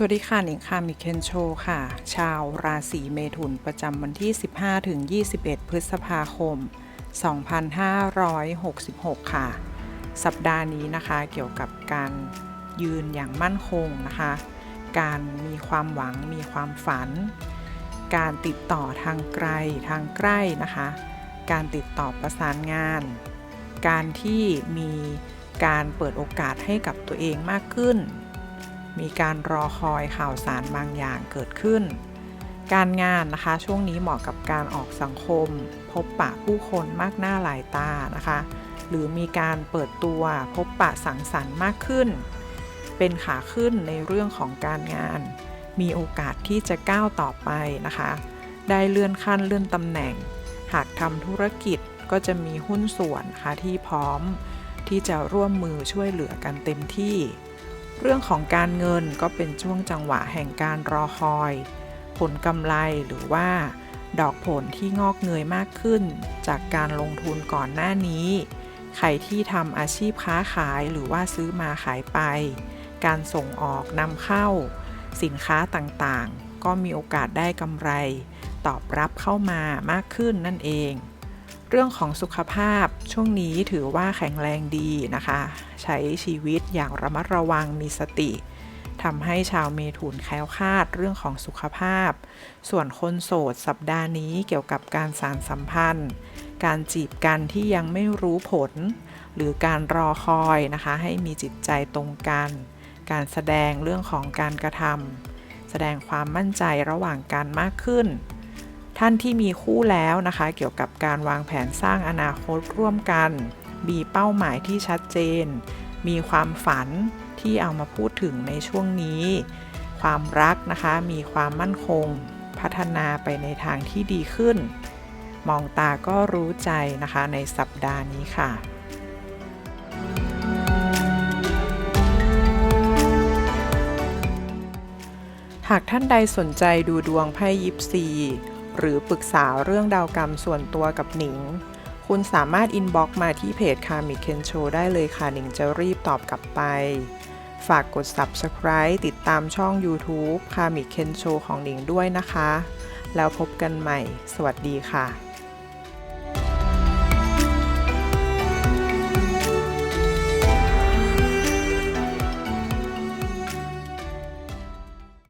สวัสดีค่ะหนิงค่ะมิเคนโชค่ะ ชาวราศีเมถุนประจำวันที่ 15 ถึง 21 พฤษภาคม 2566 ค่ะ สัปดาห์นี้นะคะเกี่ยวกับการยืนอย่างมั่นคงนะคะ การมีความหวังมีความฝัน การติดต่อทางไกลทางใกล้นะคะ การติดต่อประสานงาน การที่มีการเปิดโอกาสให้กับตัวเองมากขึ้น มีการรอคอยข่าวสารบางอย่างเกิดขึ้น การงานนะคะช่วงนี้เหมาะกับการออกสังคม พบปะผู้คนมากหน้าหลายตานะคะ หรือมีการเปิดตัวพบปะสังสรรค์มากขึ้น เป็นขาขึ้นในเรื่องของการงาน มีโอกาสที่จะก้าวต่อไปนะคะ ได้เลื่อนขั้นเลื่อนตำแหน่ง หากทำธุรกิจก็จะมีหุ้นส่วนค่ะที่พร้อมที่จะร่วมมือช่วยเหลือกันเต็มที่ เรื่องของการเงินก็เป็นช่วงจังหวะแห่งการรอคอย ผลกำไรหรือว่า ดอกผลที่งอกเงยมากขึ้น จากการลงทุนก่อนหน้านี้ ใครที่ทำอาชีพค้าขายหรือว่าซื้อมาขายไป การส่งออกนำเข้า สินค้าต่างๆ ก็มีโอกาสได้กำไร ตอบรับเข้ามามากขึ้นนั่นเอง เรื่องของสุขภาพช่วงนี้ถือว่าแข็งแรงดีนะคะ ใช้ชีวิตอย่างระมัดระวังมีสติทำให้ชาวเมถุนแคล้วคลาดเรื่องของสุขภาพ ส่วนคนโสดสัปดาห์นี้เกี่ยวกับการสารสัมพันธ์ การจีบกันที่ยังไม่รู้ผล หรือการรอคอยนะคะ ให้มีจิตใจตรงกัน การแสดงเรื่องของการกระทำแสดงความมั่นใจระหว่างกันมากขึ้น ท่านที่มีคู่แล้วนะคะ เกี่ยวกับการวางแผนสร้างอนาคตร่วมกัน มีเป้าหมายที่ชัดเจน มีความฝันที่เอามาพูดถึงในช่วงนี้ ความรักนะคะมีความมั่นคง พัฒนาไปในทางที่ดีขึ้น มองตาก็รู้ใจนะคะในสัปดาห์นี้ค่ะหากท่านใดสนใจดูดวงไพ่ยิปซี หรือปรึกษาเรื่องดาวกรรมส่วนตัวกับหนิง คุณสามารถอินบ็อกมาที่เพจคามิเคนโชได้เลยค่ะ หนิงจะรีบตอบกลับไป ฝากกด Subscribe ติดตามช่อง YouTube คามิเคนโชของหนิงด้วยนะคะ แล้วพบกันใหม่ สวัสดีค่ะ